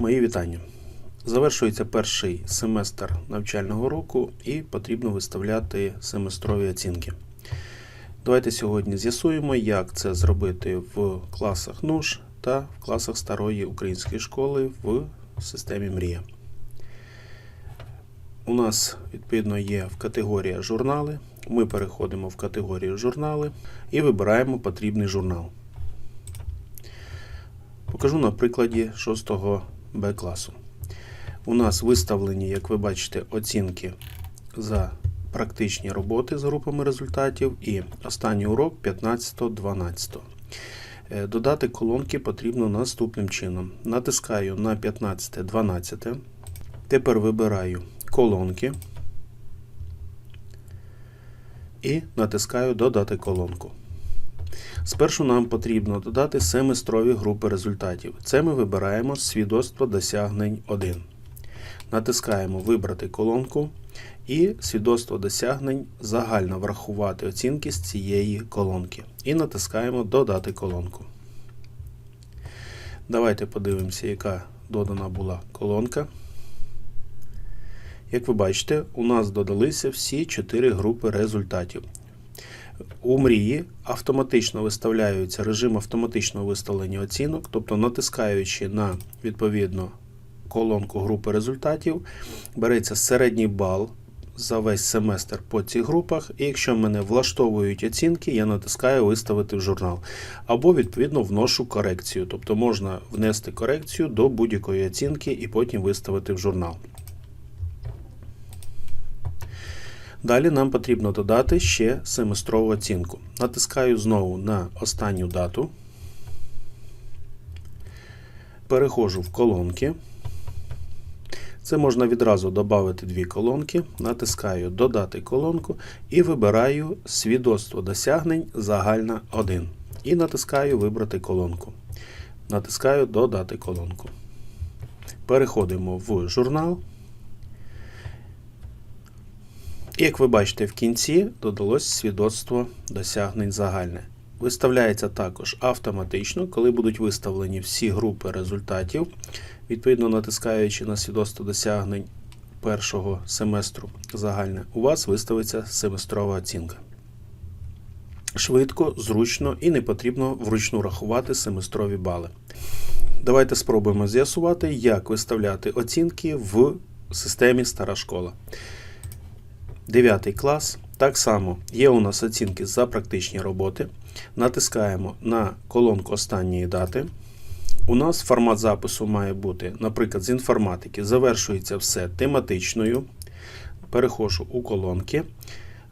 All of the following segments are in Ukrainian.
Мої вітання. Завершується перший семестр навчального року і потрібно виставляти семестрові оцінки. Давайте сьогодні з'ясуємо, як це зробити в класах НУШ та в класах старої української школи в системі Мрія. У нас відповідно є в категорія журнали. Ми переходимо в категорію журнали і вибираємо потрібний журнал. Покажу на прикладі 6 Б класу. У нас виставлені, як ви бачите, оцінки за практичні роботи з групами результатів і останній урок 15-12. Е, Додати колонки потрібно наступним чином. Натискаю на 15-12. Тепер вибираю колонки і натискаю Додати колонку. Спершу нам потрібно додати семестрові групи результатів. Це ми вибираємо з свідоцтва досягнень 1. Натискаємо Вибрати колонку і свідоцтво досягнень загально врахувати оцінки з цієї колонки. І натискаємо Додати колонку. Давайте подивимося, яка додана була колонка. Як ви бачите, у нас додалися всі 4 групи результатів. У мрії автоматично виставляється режим автоматичного виставлення оцінок, тобто натискаючи на відповідно колонку групи результатів, береться середній бал за весь семестр по цих групах, і якщо мене влаштовують оцінки, я натискаю виставити в журнал. Або відповідно вношу корекцію, тобто можна внести корекцію до будь-якої оцінки і потім виставити в журнал. Далі нам потрібно додати ще семестрову оцінку. Натискаю знову на останню дату. Переходжу в колонки. Це можна відразу додати дві колонки. Натискаю Додати колонку і вибираю свідоцтво досягнень загальна 1. І натискаю Вибрати колонку. Натискаю Додати колонку. Переходимо в журнал. І як ви бачите, в кінці додалось свідоцтво досягнень загальне. Виставляється також автоматично, коли будуть виставлені всі групи результатів, відповідно натискаючи на свідоцтво досягнень першого семестру загальне, у вас виставиться семестрова оцінка. Швидко, зручно і не потрібно вручну рахувати семестрові бали. Давайте спробуємо з'ясувати, як виставляти оцінки в системі Стара школа. 9 клас. Так само є у нас оцінки за практичні роботи. Натискаємо на колонку останньої дати. У нас формат запису має бути, наприклад, з інформатики. Завершується все тематичною. Переходжу у колонки,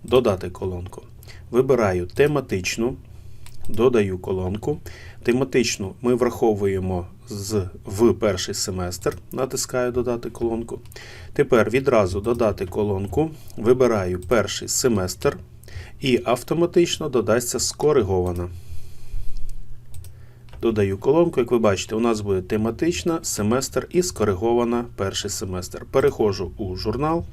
додати колонку. Вибираю тематичну, додаю колонку. Тематичну ми враховуємо з, в перший семестр. Натискаю Додати колонку. Тепер відразу додати колонку. Вибираю перший семестр і автоматично додасться скоригована. Додаю колонку, як ви бачите, у нас буде тематична семестр і скоригована перший семестр. Переходжу у журнал.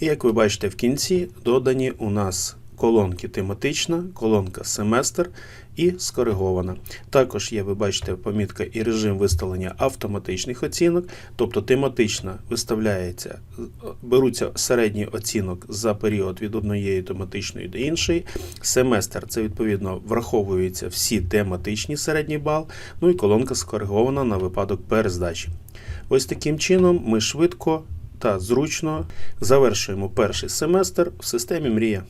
І як ви бачите, в кінці додані у нас колонки тематична, колонка семестр і скоригована. Також є, ви бачите, помітка і режим виставлення автоматичних оцінок, тобто тематична виставляється, беруться середній оцінок за період від однієї тематичної до іншої. Семестр це відповідно враховуються всі тематичні середній бал, ну і колонка скоригована на випадок перездачі. Ось таким чином ми швидко та зручно завершуємо перший семестр в системі Мрія.